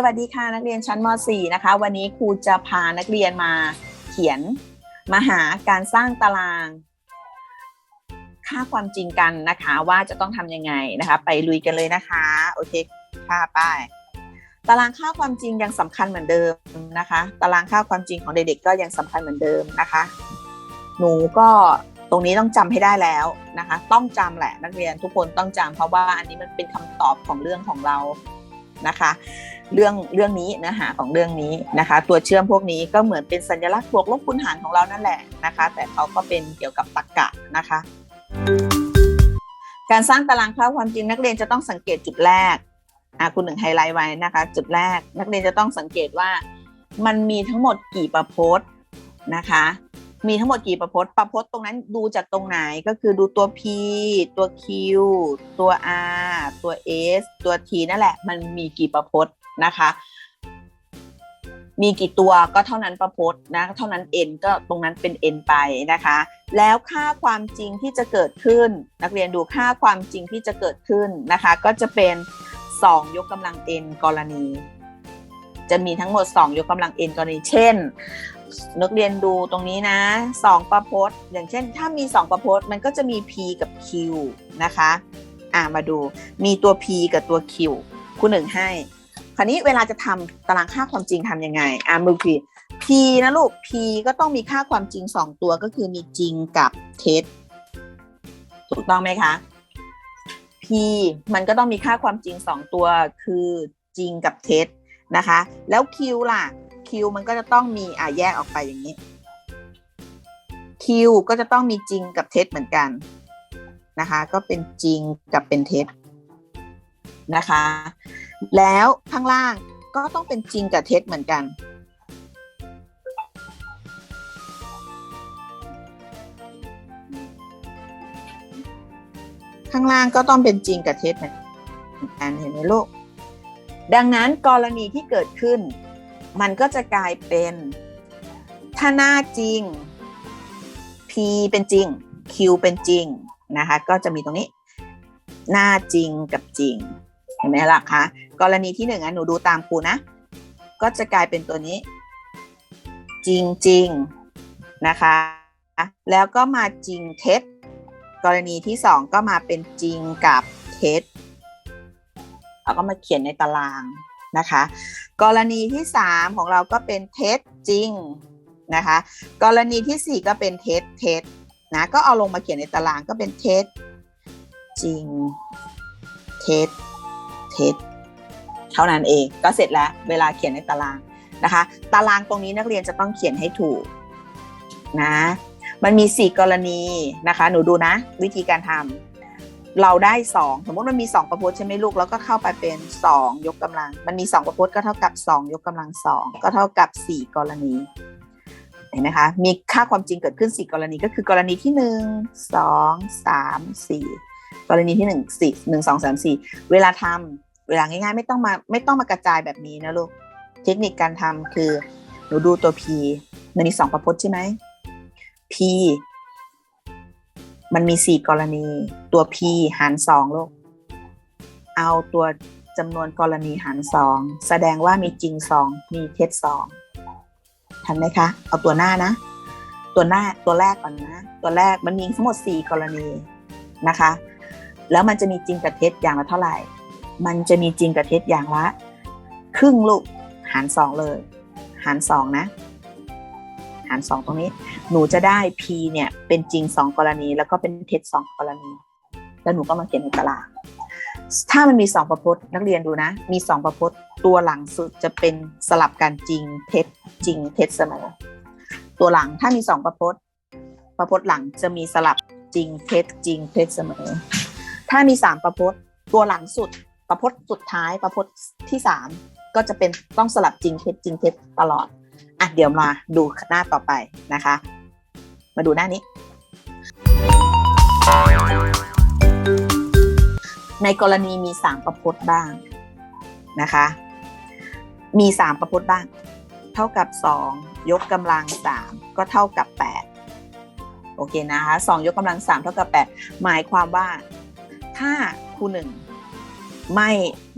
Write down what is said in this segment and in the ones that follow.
สวัสดีค่ะนักเรียนชั้นม .4 นะคะ วันนี้ครูจะพานักเรียนมาเขียนมาหาการสร้างตาราง ค่าความจริงกันนะคะว่าจะต้องทำยังไงนะคะ ไปลุยกันเลยนะคะโอเคค่ะป้ายตารางค่าความจริงยังสำคัญเหมือนเดิมนะคะ ตารางค่าความจริงของเด็กๆก็ยังสำคัญเหมือนเดิมนะคะ หนูก็ตรงนี้ต้องจำให้ได้แล้วนะคะ ต้องจำแหละนักเรียนทุกคนต้องจำเพราะว่าอันนี้มันเป็นคำตอบของเรื่องของเรานะคะ เรื่องเรื่องนี้เนื้อหาของเรื่องนี้นะคะ ตัวเชื่อมพวกนี้ก็เหมือนเป็นสัญลักษณ์บวกลบคูณหารของเรานั่นแหละนะคะ แต่เขาก็เป็นเกี่ยวกับตรรกะนะคะ การสร้างตารางค่าความจริงนักเรียนจะต้องสังเกตจุดแรกคุณหนึ่งไฮไลท์ไว้นะคะ จุดแรกนักเรียนจะต้องสังเกตว่ามันมีทั้งหมดกี่ประพจน์นะคะ มีทั้งหมดกี่ประพจน์ประพจน์ตรงนั้นดูจากตรงไหนก็คือดูตัว P ตัว Q ตัว R ตัว S ตัว T นั่นแหละ มันมีกี่ประพจน์นะคะ มีกี่ตัวก็เท่านั้นประพจน์นะ เท่านั้น n ก็ตรงนั้นเป็น n ไปนะคะ แล้วค่าความจริงที่จะเกิดขึ้น นักเรียนดูค่าความจริงที่จะเกิดขึ้นนะคะ ก็จะเป็น 2 ยกกำลัง n กรณี จะมีทั้งหมด 2 ยกกำลัง n กรณี เช่นนักเรียนดูตรงนี้นะสองประพจน์ อย่างเช่น ถ้ามี 2 ประพจน์มันก็จะมี p กับ q นะคะ อ่ามาดูมีตัว p กับตัว q คุณหนึ่งให้ คราวนี้เวลาจะทำตารางค่าความจริงทำยังไงอ่ามือ p p นะลูก p ก็ต้องมีค่าความจริง2ตัวก็คือมีจริงกับเท็จถูกต้องไหมคะ p มันก็ต้องมีค่าความจริง2ตัวคือจริงกับเท็จนะคะ แล้ว q ล่ะ Q มันก็จะต้องมีอ่าแยกออกไปอย่างนี้ Q ก็จะต้องมีจริงกับเท็จเหมือนกัน นะคะ ก็เป็นจริงกับเป็นเท็จนะคะ แล้วข้างล่างก็ต้องเป็นจริงกับเท็จเหมือนกันข้างล่างก็ต้องเป็นจริงกับเท็จเหมือนกันเห็นไหมลูก ดังนั้นกรณีที่เกิดขึ้น มันก็จะกลายเป็นถ้าหน้าจริง P เป็นจริง Q เป็นจริง นะคะ ก็จะมีตรงนี้ หน้าจริงกับจริง เห็นไหมล่ะคะ กรณีที่หนึ่งอะหนูดูตามครูนะ ก็จะกลายเป็นตัวนี้ จริงจริงนะคะ แล้วก็มาจริงเท็จ กรณีที่สองก็มาเป็นจริงกับเท็จเราก็มาเขียนในตารางนะคะ กรณีที่ 3 ของเราก็เป็นเท็จจริงนะคะ กรณีที่ 4 ก็เป็นเท็จเท็จ นะก็เอาลงมาเขียนในตารางก็เป็นเท็จจริงเท็จเท็จเท่านั้นเองก็เสร็จแล้วเวลาเขียนในตารางนะคะ ตารางตรงนี้นักเรียนจะต้องเขียนให้ถูกนะมันมี 4 กรณีนะคะ หนูดูนะ วิธีการทำเราได้ 2 สมมติมันมี 2 ประพจน์ใช่ไหมลูก แล้วก็เข้าไปเป็น 2 ยกกำลัง มันมี 2 ประพจน์ก็เท่ากับ 2 ยกกำลัง 2 ก็เท่ากับ 4 กรณี เห็นไหมคะ มีค่าความจริงเกิดขึ้น 4 กรณีก็คือกรณีที่ 1 2 3 4 กรณีที่ 1 4 1 2 3 4 เวลาทำเวลาง่ายๆ ไม่ต้องมาไม่ต้องมากระจายแบบนี้นะลูก เทคนิคการทำคือหนูดูตัว p มันมี2ประพจน์ใช่ไหม p มันมี4กรณี ตัว p หาร2ลูก เอาตัวจำนวนกรณีหาร2แสดงว่ามีจริง2มีเท็จ2 ทันไหมคะ เอาตัวหน้านะ ตัวหน้าตัวแรกก่อนนะ ตัวแรกมันมีทั้งหมด 4 กรณีนะคะ แล้วมันจะมีจริงกับเท็จอย่างละเท่าไหร่ มันจะมีจริงกับเท็จอย่างละ ครึ่งลูกหาร2เลย หาร2นะ หาร2ตรงนี้ หนูจะได้ p เนี่ยเป็นจริง2กรณี แล้วก็เป็นเท็จ2กรณี แล้วหนูก็มาเขียนในตารางถ้ามันมี2ประพจน์นักเรียนดูนะ มี2ประพจน์ ตัวหลังสุดจะเป็นสลับกันจริงเท็จจริงเท็จเสมอ ตัวหลังถ้ามี2ประพจน์ประพจน์หลังจะมีสลับจริงเท็จจริงเท็จเสมอ ถ้ามี3ประพจน์ตัวหลังสุดประพจน์สุดท้ายประพจน์ที่3ก็จะเป็นต้องสลับจริงเท็จจริงเท็จตลอดอะเดี๋ยวมาดูหน้าต่อไปนะคะ มาดูหน้านี้ ในกรณีมีสามประพจน์บ้างนะคะ มีสามประพจน์บ้าง เท่ากับสองยกกำลังสามก็เท่ากับแปดโอเคนะคะสองยกกำลังสามเท่ากับแปดหมายความว่า ถ้าครูหนึ่งไม่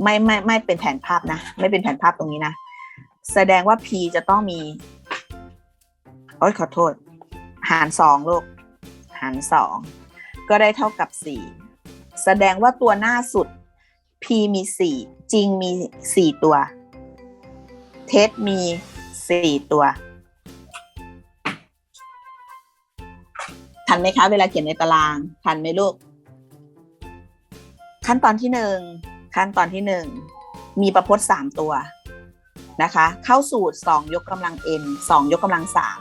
ไม่ไม่ไม่เป็นแผนภาพนะ ไม่เป็นแผนภาพตรงนี้นะ แสดงว่า p จะต้องมีโอ้ยขอโทษ หารสองลูกหารสองก็ได้เท่ากับสี่แสดงว่าตัวหน้าสุด p มีสี่จริงมีสี่ตัว เท็จมีสี่ตัวทันไหมคะ เวลาเขียนในตารางทันไหมลูก ขั้นตอนที่หนึ่งขั้นตอนที่หนึ่งมีประพจน์สามตัวนะคะ เข้าสูตรสองยกกำลัง n สองยกกำลังสาม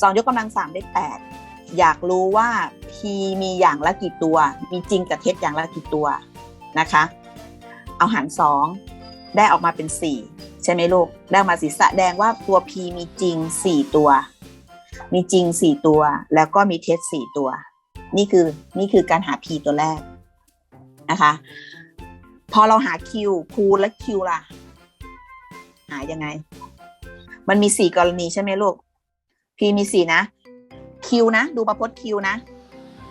สองยกกำลังสามได้แปดอยากรู้ว่า p มีอย่างละกี่ตัว มีจริงกับเท็จอย่างละกี่ตัวนะคะ เอาหารสองได้ออกมาเป็นสี่ ใช่ไหมลูกได้ออกมาสีแสดงว่าตัว p มีจริงสี่ตัว มีจริงสี่ตัว แล้วก็มีเท็จสี่ตัว นี่คือนี่คือการหา p ตัวแรกนะคะ พอเราหา q คูณและ q ล่ะ หายังไง มันมีสี่กรณีใช่ไหมลูก p มีสี่นะ q นะ ดูประพจน์ q นะ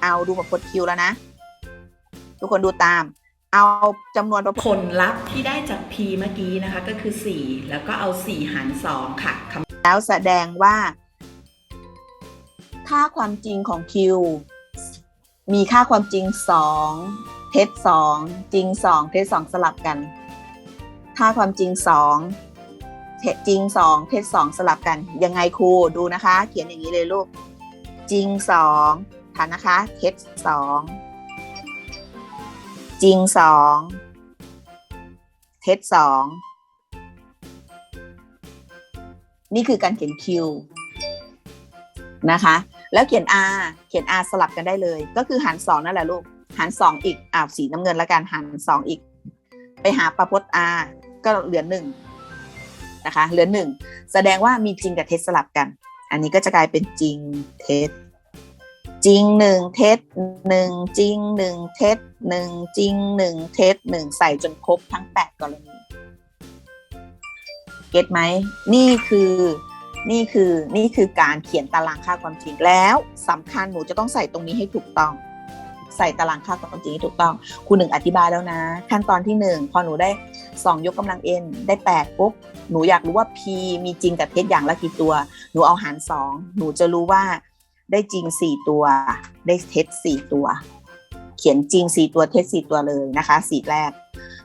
เอาดูประพจน์ q แล้วนะ ทุกคนดูตาม เอาจำนวนประพจน์ผลลัพธ์ที่ได้จาก p เมื่อกี้นะคะก็คือ 4 แล้วก็เอา 4 หาร 2 ค่ะคำแล้วแสดงว่า ค่าความจริงของ Q มีค่าความจริงสองเท็จสองจริงสองเท็จสองสลับกัน ค่าความจริงสองเท็จจริงสองเท็จสองสลับกัน ยังไงครูดูนะคะ เขียนอย่างนี้เลยลูก จริงสองทันนะคะ เท็จสอง จริงสองเท็จสองนี่คือการเขียน Q นะคะ แล้วเขียน R เขียน R สลับกันได้เลย ก็คือหารสองนั่นแหละลูก หารสองอีกอ้าวสีน้ำเงินแล้วกันหารสองอีก ไปหาประพจน์ R ก็เหลือหนึ่งนะคะ เหลือหนึ่งแสดงว่ามีจริงกับเท็จสลับกัน อันนี้ก็จะกลายเป็นจริงเท็จ จริงหนึ่งเท็จหนึ่งจริงหนึ่งเท็จหนึ่งจริงหนึ่งเท็จหนึ่งใส่จนครบทั้งแปดกรณีเก็ตไหมนี่คือนี่คือนี่คือการเขียนตารางค่าความจริงแล้วสำคัญหนูจะต้องใส่ตรงนี้ให้ถูกต้อง ใส่ตารางค่าความจริงให้ถูกต้องครูหนึ่งอธิบายแล้วนะ ขั้นตอนที่หนึ่งพอหนูได้สองยกกำลัง n ได้แปดปุ๊บหนูอยากรู้ว่า p มีจริงกับเท็จอย่างละกี่ตัว หนูเอาหารสองหนูจะรู้ว่า ได้จริงสี่ตัวได้เท็จสี่ตัว เขียนจริงสี่ตัวเท็จสี่ตัวเลยนะคะสีแรก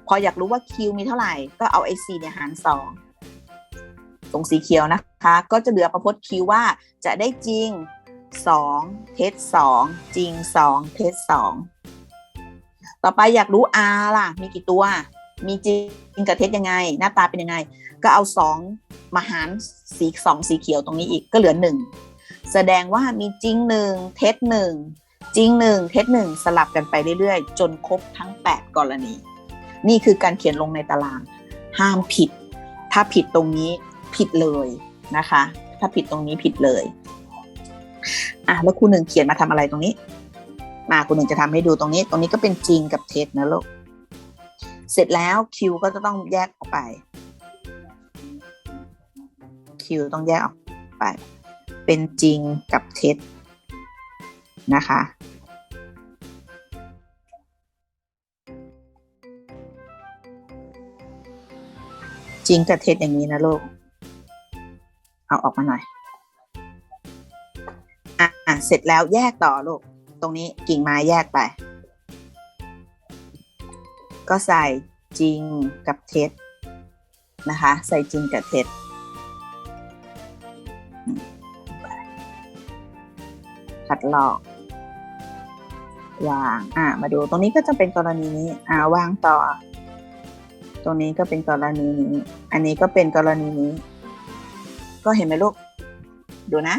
พออยากรู้ว่า q มีเท่าไหร่ก็เอาไอซีเนี่ยหารสองตรงสีเขียวนะคะ ก็จะเหลือประพจน์ Q ว่าจะได้จริง2เท็จ2จริง2เท็จ2ต่อไปอยากรู้ R ล่ะ มีกี่ตัว มีจริงกับเท็จยังไง หน้าตาเป็นยังไง ก็เอา2มาหารสี2สีเขียวตรงนี้อีกก็เหลือ1 แสดงว่ามีจริง1เท็จ1จริง1เท็จ1สลับกันไปเรื่อยๆ จนครบทั้ง 8 กรณี นี่คือการเขียนลงในตาราง ห้ามผิด ถ้าผิดตรงนี้ผิดเลยนะคะ ถ้าผิดตรงนี้ผิดเลยอะแล้วครูหนึ่งเขียนมาทำอะไรตรงนี้ มาครูหนึ่งจะทำให้ดูตรงนี้ ตรงนี้ก็เป็นจริงกับเท็จนะลูกเสร็จแล้วคิวก็จะต้องแยกออกไปคิวต้องแยกออกไป เป็นจริงกับเท็จนะคะ จริงกับเท็จอย่างนี้นะลูก เอาออกมาหน่อย อะอะเสร็จแล้วแยกต่อลูก ตรงนี้กิ่งไม้แยกไป ก็ใส่จริงกับเท็จนะคะ ใส่จริงกับเท็จ คัดลอก วาง อะมาดู ตรงนี้ก็จะเป็นกรณีนี้ อ่า วางต่อ ตรงนี้ก็เป็นกรณีนี้ อันนี้ก็เป็นกรณีนี้ ก็เห็นไหมลูก ดูนะ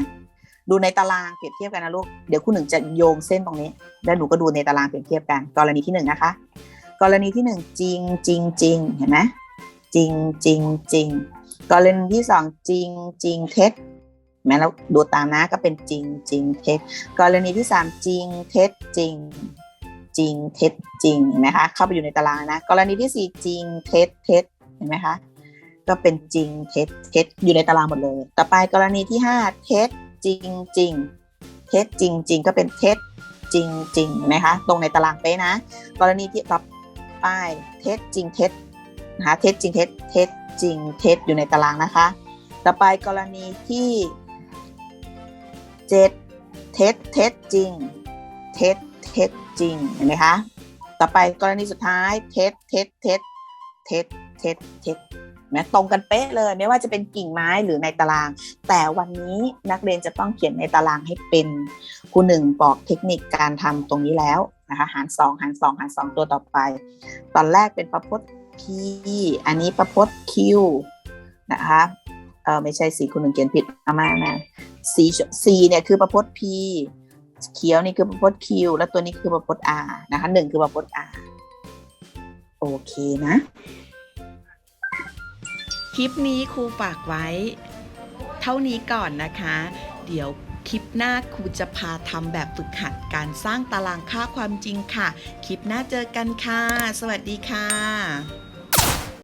ดูในตารางเปรียบเทียบกันนะลูก เดี๋ยวคุณหนึ่งจะโยงเส้นตรงนี้ แล้วหนูก็ดูในตารางเปรียบเทียบกัน กรณีที่หนึ่งนะคะ กรณีที่หนึ่งจริงจริงจริงเห็นไหมจริงจริงจริงกรณีที่สองจริงจริงเท็จ เห็นไหมแล้วดูตามนะก็เป็นจริงจริงเท็จกรณีที่สามจริงเท็จจริงจริงเท็จจริงเห็นไหมคะเข้าไปอยู่ในตารางนะกรณีที่สี่จริงเท็จเท็จเห็นไหมคะก็เป็นจริงเท็จเท็จอยู่ในตารางหมดเลย ต่อไปกรณีที่ห้าเท็จจริงจริงเท็จจริงจริงก็เป็นเท็จจริงจริงเห็นไหมคะตรงในตารางเป๊ะนะ กรณีที่ต่อไปเท็จจริงเท็จนะคะเท็จจริงเท็จเท็จจริงเท็จอยู่ในตารางนะคะ ต่อไปกรณีที่ เจ็ดเท็จเท็จจริง เท็จเท็จจริงเห็นไหมคะต่อไปกรณีสุดท้ายเท็จเท็จเท็จเท็จเท็จเท็จแม้ตรงกันเป๊ะเลยไม่ว่าจะเป็นกิ่งไม้หรือในตาราง แต่วันนี้นักเรียนจะต้องเขียนในตารางให้เป็นครูหนึ่งบอกเทคนิคการทำตรงนี้แล้วนะคะหารสองหารสองหารสองตัวต่อไป ตอนแรกเป็นประพจน์ P อันนี้ประพจน์ Q นะคะ เออไม่ใช่สีคุณหนึ่งเขียนผิดเอามานะสี C เนี่ยคือประพจน์ P เขียวนี่คือประพจน์ Q แล้วตัวนี้คือประพจน์ R นะคะหนึ่งคือประพจน์ R โอเคนะ คลิปนี้ครูฝากไว้ เท่านี้ก่อนนะคะ เดี๋ยวคลิปหน้าครูจะพาทำแบบฝึกหัดการสร้างตารางค่าความจริงค่ะ คลิปหน้าเจอกันค่ะ สวัสดีค่ะ